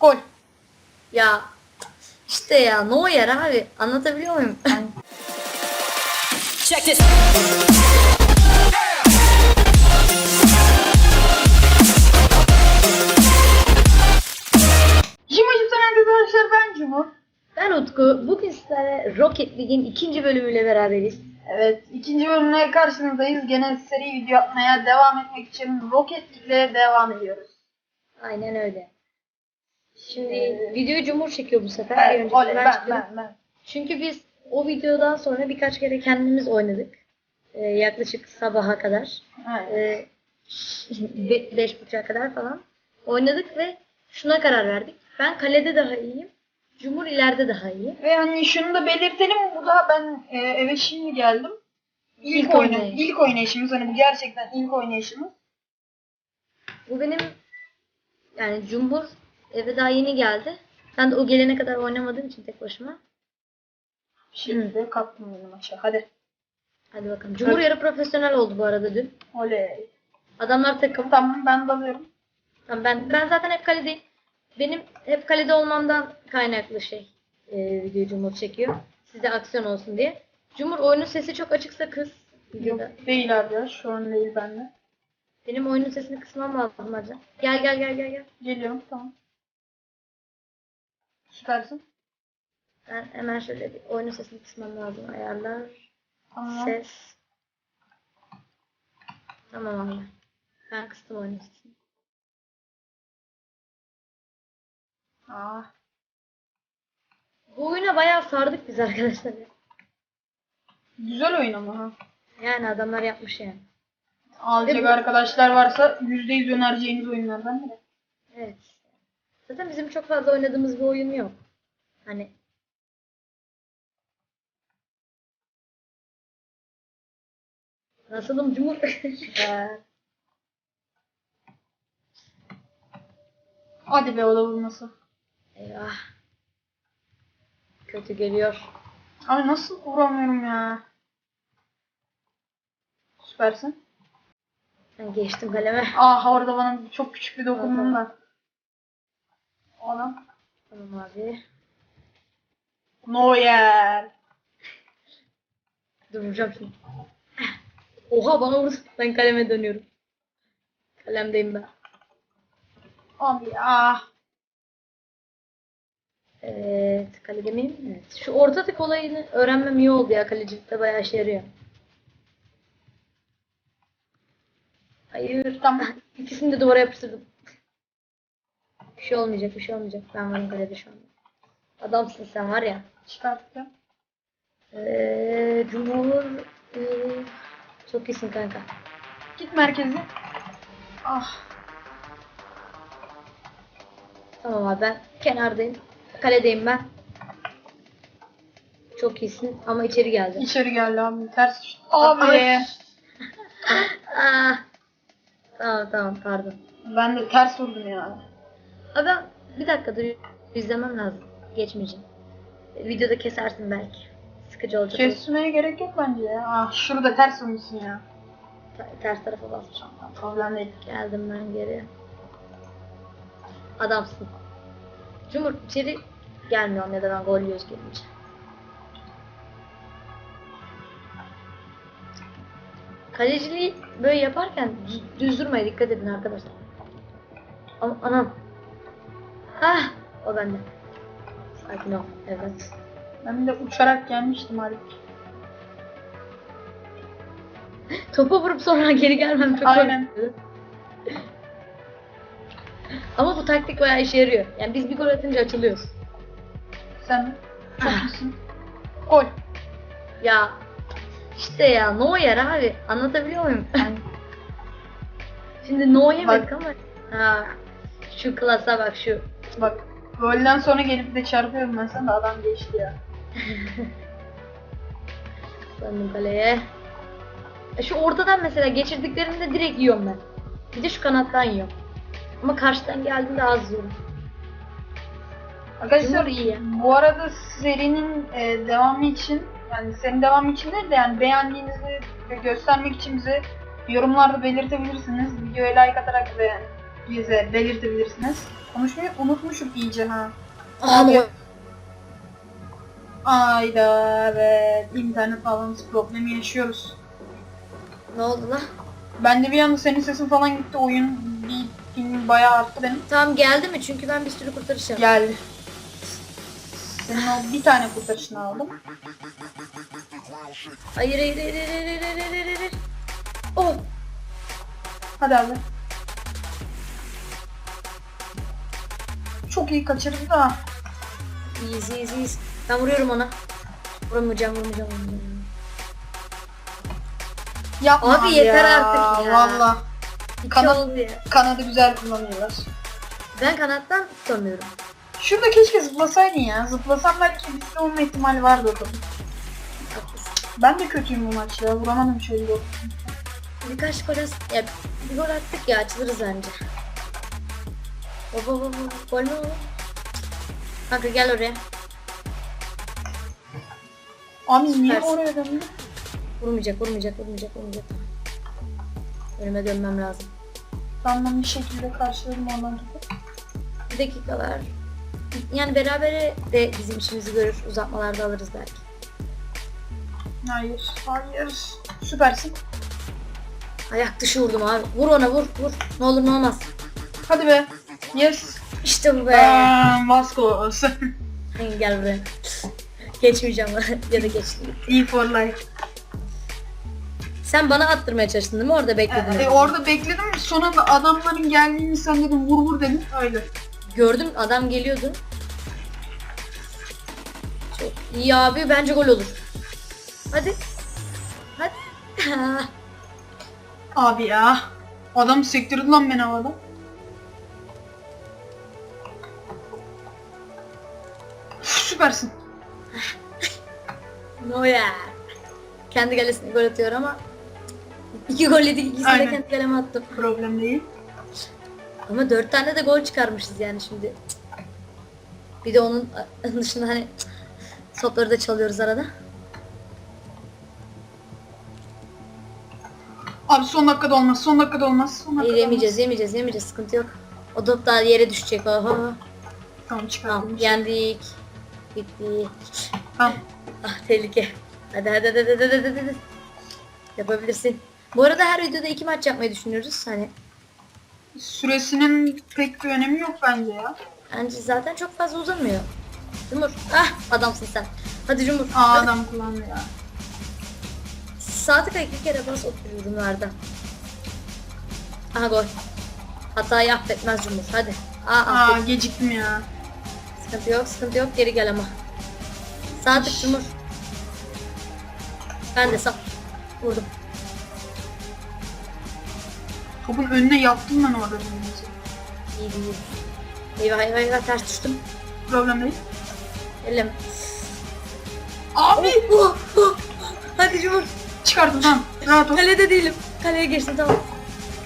Gol. Ya işte ya Neuer abi anlatabiliyor muyum? Check this. Arkadaşlar ben Cumhur. ben Utku. Bugün sizlerle Rocket League'in ikinci bölümüyle beraberiz. Evet ikinci bölümle karşınızdayız. Gene seri video yapmaya devam etmek için Rocket League'le devam ediyoruz. Aynen öyle. Şimdi videoyu Cumhur çekiyor bu sefer. Bir önceki oley, ben ben, ben, ben. Çünkü biz o videodan sonra birkaç kere kendimiz oynadık. Ee, yaklaşık sabaha kadar. Ee, be- beş buçuğa kadar falan oynadık ve şuna karar verdik. Ben kalede daha iyiyim. Cumhur ileride daha iyi. Ve hani şunu da belirtelim. Bu da ben e, eve şimdi geldim. İlk, İlk oyna, oynayış. ilk oynayışımız. Hani bu gerçekten ilk oynayışımız. Bu benim yani Cumhur eve daha yeni geldi. Ben de o gelene kadar oynamadığım için tek başıma. Şimdi kaptım benim aşağı. Hadi. Hadi bakalım. Cumhur yarı profesyonel oldu bu arada dün. Oley. Adamlar takım. Tamam ben dalıyorum. Tamam, ben ben zaten hep kaledeyim. Benim hep kalede olmamdan kaynaklı şey e, video Cumhur çekiyor. Size aksiyon olsun diye. Cumhur oyunun sesi çok açıksa kız videoda. Yok değil abi ya. Şu an değil bende. Benim oyunun sesini kısmam lazım hadi. Gel gel gel gel gel. Geliyorum tamam. Süpersin. Ben hemen şöyle bir oyunun sesini kısmam lazım. Ayarlar. Tamam. Ses. Tamam abi. Ben kıstım oyunun sesini. Aa. Bu oyuna bayağı sardık biz arkadaşlar. ya. Güzel oyun ama ha. Yani adamlar yapmış yani. Alacak arkadaşlar varsa %100 önereceğiniz oyunlardan biri. Evet. Zaten bizim çok fazla oynadığımız bir oyun yok. Hani Nasılım Cumhur? Hadi be o da vurması. Eyvah. Kötü geliyor. Abi nasıl vuramıyorum ya? Süpersin. Ben geçtim kaleme. Ah orada bana çok küçük bir dokundum da. Adam. Tamam abi. Neuer. Dur vuracağım şimdi. Oha bana vurdu. Ben kaleme dönüyorum. Kalemdeyim ben. Abi ah. Evet. Kalede miyim? Evet. Şu orta tık olayını öğrenmem iyi oldu ya. Kalecilikte bayağı işe yarıyor. Hayır. Tamam. İkisini de duvara yapıştırdım. Bir şey olmayacak, bir şey olmayacak. Ben varım kalede şu anda. Adamsın sen var ya. Çıkarttım. Ee, Cumhur... ee, çok iyisin kanka. Git merkezi. Ah. Tamam abi ben kenardayım. Kaledeyim ben. Çok iyisin ama içeri geldi. İçeri geldi abi. Ters düştü. Abi. Ay. Ah. Tamam tamam pardon. Ben de ters vurdum ya. Ben bir dakika dur izlemem lazım. Geçmeyeceğim. Videoda kesersin belki. Sıkıcı olacak. Kesmeye gerek yok bence ya. Ah şurada ters vurmuşsun ya. Ta- Ters tarafa basacağım. Problem değil. Geldim ben geri. Adamsın. Cumhur içeri gelmiyorum ya da ben gol yiyoruz gelince. Kaleciliği böyle yaparken düz, durmaya dikkat edin arkadaşlar. Am anam. Ah, o bende. Sakin ol. Evet. Ben de uçarak gelmiştim halbuki. Topa vurup sonra geri gelmem çok Aynen. Ama bu taktik bayağı işe yarıyor. Yani biz bir gol atınca açılıyoruz. Sen Ah. iyisin. Gol. Ya işte ya Neuer abi anlatabiliyor muyum? Şimdi no yemedik ama ha, şu klasa bak şu. Bak golden sonra gelip de çarpıyorum ben sana da adam geçti ya. Sandım kaleye. E Şu ortadan mesela geçirdiklerimde direkt yiyorum ben. Bir de şu kanattan yiyorum. Ama karşıdan geldiğinde az yiyorum. Arkadaşlar Cumhur iyi ya. bu arada serinin e, devamı için yani serinin devamı için değil de yani beğendiğinizi göstermek için bize yorumlarda belirtebilirsiniz. Videoya like atarak ve bize belirtebilirsiniz. Konuşmayı unutmuşum iyice ha. Abi. Ayda evet internet bağlantısı problemi yaşıyoruz. Ne oldu lan? Ben de bir anda senin sesin falan gitti oyun bir pingim bayağı arttı benim. Tamam geldi mi? Çünkü ben bir sürü kurtarış yaptım. Geldi. Senin o bir tane kurtarışını aldım. Hayır hayır hayır hayır hayır hayır hayır hayır, hayır. Oh. Hadi abi. Çok iyi kaçırdı da. Easy easy easy. Ben vuruyorum ona. Vuramayacağım vuramayacağım vuramayacağım. Yapma Abi yeter artık ya. Valla. İki Kanat- oldu ya. Kanadı güzel kullanıyorlar. Ben kanattan tutamıyorum. Şurada keşke zıplasaydın ya. Zıplasam belki bir olma ihtimali vardı o. Haklısın. Ben de kötüyüm bu maçta. Vuramadım şöyle yok. Birkaç gol at... Ya bir gol attık ya açılırız bence. Baba baba gol mü olur? Kanka gel oraya. Abi niye Süpersin. oraya döndün? Vurmayacak vurmayacak vurmayacak vurmayacak. Önüme dönmem lazım. Ben bir şekilde karşıladım ondan topu. Bir dakikalar. Yani berabere de bizim işimizi görür. Uzatmalarda alırız belki. Hayır. Hayır. Süpersin. Ayak dışı vurdum abi. Vur ona vur vur. Ne olur ne olmaz. Hadi be. Yes. İşte bu be. Eee Vasco. Gel buraya. Geçmeyeceğim ya da geçtim. E for life. Sen bana attırmaya çalıştın değil mi? Orada bekledin. E, orada bekledim. Sonra da adamların geldiğini sen dedim vur vur dedim. Öyle. Gördüm adam geliyordu. Çok iyi abi bence gol olur. Hadi. Hadi. Abi ya. Adam sektirdi lan beni havada. Süpersin. Neuer. Kendi kalesine gol atıyor ama iki gol yedik ikisini de kendi kaleme attım. Problem değil. Ama dört tane de gol çıkarmışız yani şimdi. Bir de onun dışında hani topları da çalıyoruz arada. Abi son dakikada olmaz. Son dakikada olmaz. Son dakikada yemeyeceğiz olmaz. yemeyeceğiz yemeyeceğiz sıkıntı yok. O top daha yere düşecek. Oho. Tamam Tamam çıkardım. yendik. Bitti. Ah tehlike. Hadi hadi hadi hadi hadi hadi. hadi. Yapabilirsin. Bu arada her videoda iki maç yapmayı düşünüyoruz. Hani Süresinin pek bir önemi yok bence ya. bence zaten çok fazla uzamıyor. Cumhur. Ah adamsın sen. Hadi Cumhur. Aa Hadi. adam kullandı ya. Sağ tıka iki kere bas oturuyordumlarda. Aha gol. Hatayı affetmez Cumhur. Hadi. Aa, Aa affet. geciktim ya. Sıkıntı yok sıkıntı yok. Geri gel ama. Sağ tık Cumhur. Ben de sağ. Vurdum. Topun önüne yaptım ben orada birbirimizi. İyi değil. Eyvah eyvah eyvah ters düştüm. Problem değil. Elim. Abi Oh, oh. Hadi Cumhur. çıkardım tamam. Rahat ol. Kalede değilim. Kaleye geçtim tamam.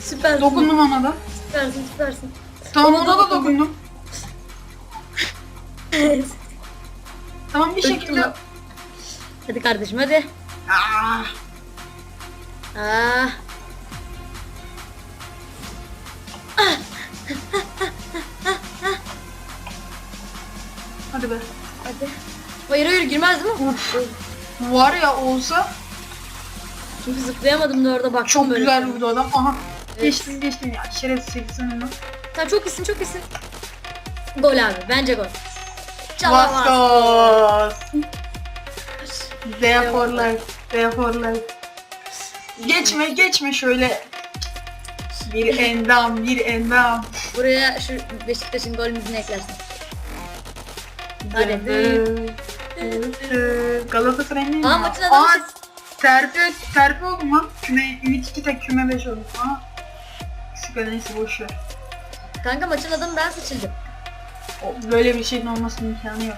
Süpersin. Dokundum ona da. Süpersin süpersin. Tamam ona da dokundum. Dokundum. Tamam bir şekilde. hadi kardeşim hadi. Aa, Ah. hadi be. Hadi. Hayır hayır girmez değil mi? Uf. Var ya olsa Çünkü zıplayamadım da orada baktım çok böyle. güzel vurdu adam. Aha. Evet. Geçtim geçtim ya. Şerefsiz seksin onu. Sen çok iyisin çok iyisin. Gol abi bence gol. Çalamaz. Vastos. There for life. There for life. Geçme geçme şöyle. Bir endam bir endam. Buraya şu Beşiktaş'ın gol müziğini eklersin. Hadi. Galatasaray'ın Aa, maçın adamı Aa, siz. terfi, terfi oldum lan. Küme, Ümit 2 tek küme 5 oldum. Aa. Sıkı neyse boş ver. Kanka maçın adamı ben seçildim. O- Böyle bir şeyin olmasının imkanı yok.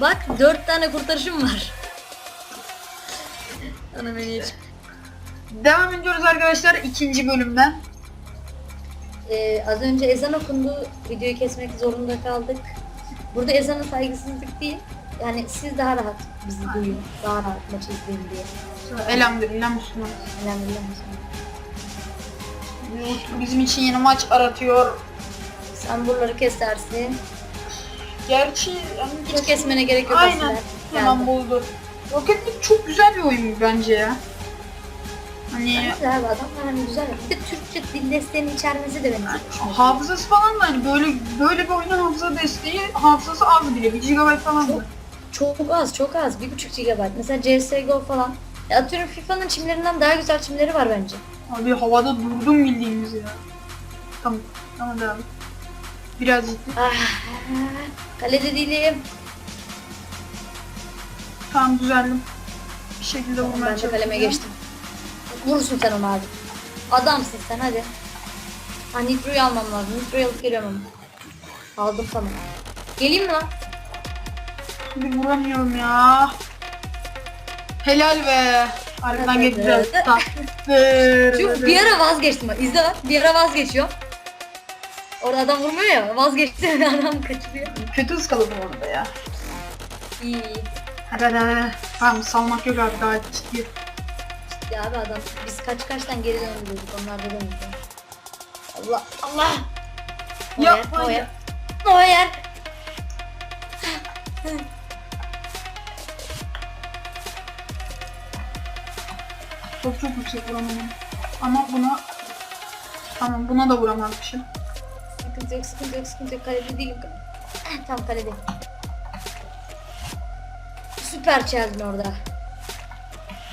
Bak dört tane kurtarışım var. Ana beni hiç. Devam ediyoruz arkadaşlar ikinci bölümden. Ee, az önce ezan okundu. Videoyu kesmek zorunda kaldık. Burada ezana saygısızlık değil. Yani siz daha rahat bizi duyun. Daha rahat maçı izleyin diye. Elhamdülillah Müslüman. Elhamdülillah. Bizim için yeni maç aratıyor. Sen buraları kesersin. Gerçi yani Hiç kesmene gerek yok Aynen. aslında. Tamam buldu. Rocket League çok güzel bir oyun bence ya. Hani Güzel bir adam. Yani güzel. Bir de Türkçe dil desteğinin içermesi de benim çok hoşuma hafızası falan da hani böyle böyle bir oyunun hafıza desteği hafızası az bile 1 GB falan Çok-. Çok az, çok az. 1.5 GB. Mesela CSGO falan. Ya atıyorum FIFA'nın çimlerinden daha güzel çimleri var bence. Abi havada durdum bildiğimiz ya. Tamam. Tamam devam. et. Biraz. Ah, kalede değilim. Tamam düzeldim. Bir şekilde vurmaya Ben de kaleme geçtim. Vurursun sen onu abi. Adamsın sen hadi. Ha Nitro'yu almam lazım. Nitro'yu alıp geliyorum ama. Aldım tamam. Geleyim mi lan? Bir vuramıyorum ya. Helal be. Arkadan Evet, evet. taktır. Şu bir ara vazgeçtim bak. İzle bak. Bir ara vazgeçiyor. Orada adam vurmuyor ya. Vazgeçti. adam kaçırıyor. Kötü ıskaladım orada ya. İyi. iyi. Hadi hadi hadi. Tamam salmak yok abi daha ciddi. Ya abi adam biz kaç kaçtan geri döndürüyorduk. Onlar da dönüyor. Allah Allah. Yapma Noyer, ya. Noyer. Çok çok yüksek vuramadım. Ama buna... Tamam buna da vuramazmışım. Sıkıntı yok, sıkıntı yok, sıkıntı yok. Kalede değilim. Tam kalede. Süper çeldin orada.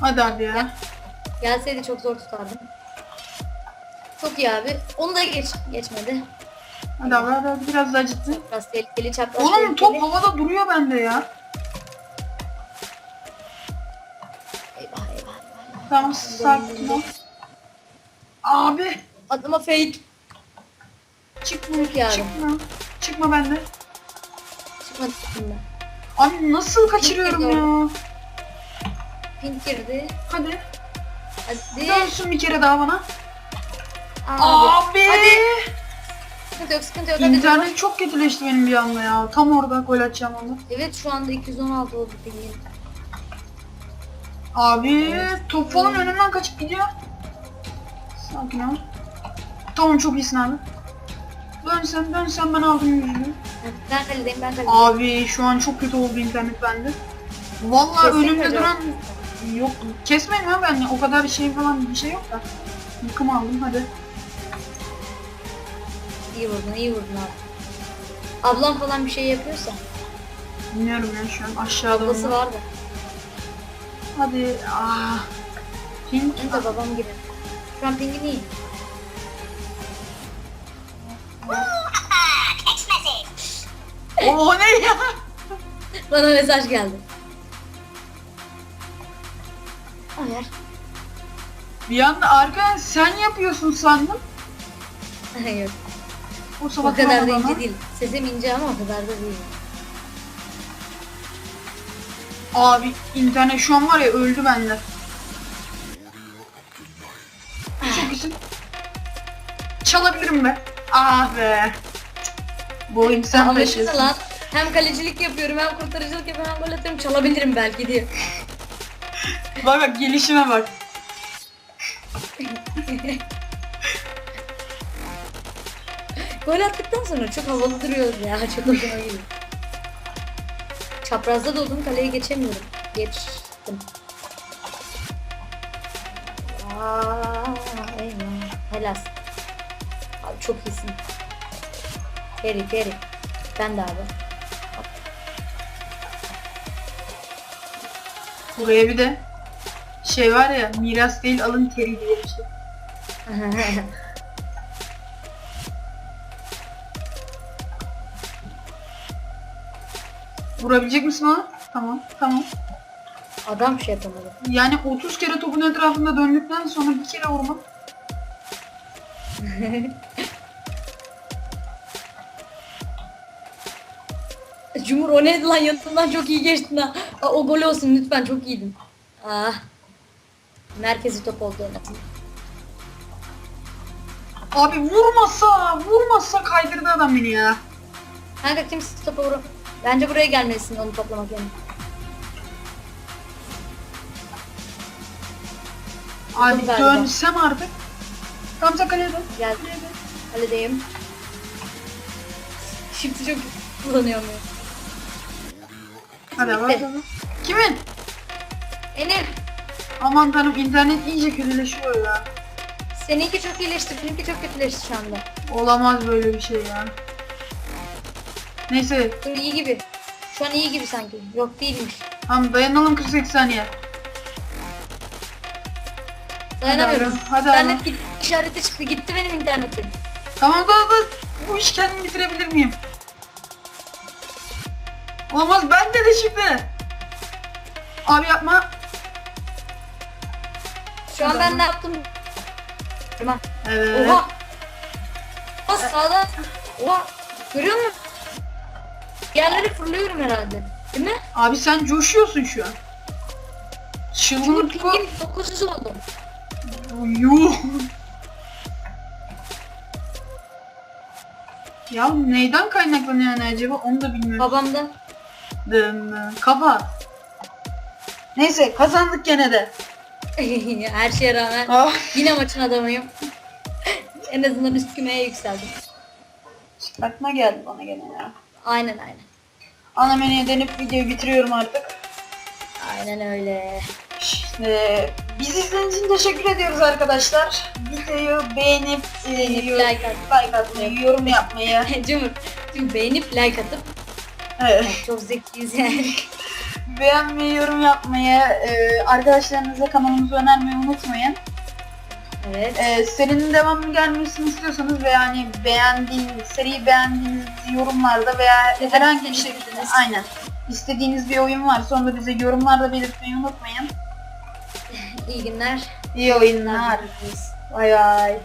Hadi abi ya. Gelseydi çok zor tutardım. Çok iyi abi. Onu da geç. Geçmedi. Hadi abi hadi, hadi biraz daha ciddi. Çapraz tehlikeli, çapraz Oğlum tehlikeli. top havada duruyor bende ya. Eyvah, eyvah. Tamam sakin ol. Abi Adıma fake. Çıkma abi. çıkma. Çıkma bende. Çıkmadı üstünden. Abi nasıl kaçırıyorum ya? Pink girdi. Hadi. Hadi. Dönsün bir kere daha bana. Abi. Abi. Hadi. Sıkıntı yok, sıkıntı yok. Hadi. İnternet çok kötüleşti benim bir anda ya. Tam orada gol atacağım onu. Evet şu anda 216 oldu pingin. Abi Evet. top falan önümden kaçıp gidiyor. Sakin ol. Tamam çok iyisin abi. Dön sen dön sen ben aldım yüzünü. Ben kaledeyim, ben kaledeyim. Abi şu an çok kötü oldu internet bende. Vallahi Kesin önümde hocam. duran yok kesmeyin ya ben o kadar şey falan bir şey yok da. Yıkım aldım hadi. İyi vurdun, iyi vurdun abi. Ablam falan bir şey yapıyorsa. Bilmiyorum ya şu an aşağıda Ablası onlar. vardı. Hadi ah. Pink. Benim de babam gibi. Şu an pingin iyi. Oo ne ya? Bana mesaj geldi. Hayır. Bir anda arkadan sen yapıyorsun sandım. Hayır. O O sabah kadar da bana- ince değil. Sesim ince ama o kadar da değil. Abi internet şu an var ya öldü bende. Çok iyisin. Çalabilirim be. Ah be. Bu taşıyorsun. lan hem kalecilik yapıyorum hem kurtarıcılık yapıyorum hem gol atıyorum çalabilirim belki diye. Bak bak gelişime bak. Gol attıktan sonra çok havalı duruyoruz ya. Çok hoşuma gidiyor. Çaprazda doldum kaleye geçemiyorum. Geçtim. Aa, eyvah. Helal. Abi çok iyisin. Peri peri. Ben de abi. Buraya bir de şey var ya miras değil alın teri diye bir şey. Vurabilecek misin ona? Tamam tamam. Adam şey yapamadı. Yani 30 kere topun etrafında döndükten sonra bir kere vurmak. Cumhur o neydi lan yanından çok iyi geçtin ha. Aa, o gol olsun lütfen çok iyiydin. Ah. Merkezi top oldu en. Abi vurmasa, vurmasa kaydırdı adam beni ya. Kanka kimse topa vurur. Bence buraya gelmelisin onu toplamak yani. Hadi galiba. dönsem artık. Sen kaleye dön. Gel. Haledeyim. Shift'i çok kullanıyorum ya. Hadi bakalım. Kimin? Enes Aman tanrım internet iyice kötüleşiyor ya. seninki çok iyileşti, benimki çok kötüleşti şu anda. Olamaz böyle bir şey ya. Neyse Dur iyi gibi. Şu an iyi gibi sanki. Yok değilmiş. tamam dayanalım 48 saniye. Dayanamıyorum. Hadi abi. İnternet gitti. işareti çıktı. Gitti benim internetim. Tamam da da bu iş kendimi bitirebilir miyim? Olamaz bende de şimdi. Abi yapma. Şu an ben ne yaptım? Evet. Oha! Oha sağdan. Oha! Görüyor musun? Yerlere fırlıyorum herhalde. Değil mi? Abi sen coşuyorsun şu an. Çünkü Çılgınlık bu. pingim 900 oldu. Yuh. Ya neyden kaynaklanıyor yani acaba onu da bilmiyorum. Babamdan. Dın dın. Kapat. Neyse kazandık gene de. Her şeye rağmen Ah. yine maçın adamıyım. en azından üst kümeye yükseldim. Çıkartma geldi bana gene ya. Aynen aynen. Ana menüye denip videoyu bitiriyorum artık. Aynen öyle. Ee, bizi izlediğiniz için teşekkür ediyoruz arkadaşlar. Videoyu beğenip, e, Beğenip, yor- like like atmayı, yorum yapmayı. Cumhur, Cumhur beğenip like atıp Evet. çok zekiyiz yani. Beğenmeyi, yorum yapmayı, e, arkadaşlarınıza kanalımızı önermeyi unutmayın. Evet. E, serinin devamını gelmesini istiyorsanız ve yani beğendiğiniz, seriyi beğendiğiniz yorumlarda veya Evet, herhangi bir şekilde aynen istediğiniz bir oyun varsa onu da bize yorumlarda belirtmeyi unutmayın. İyi günler. İyi oyunlar. Bay bay.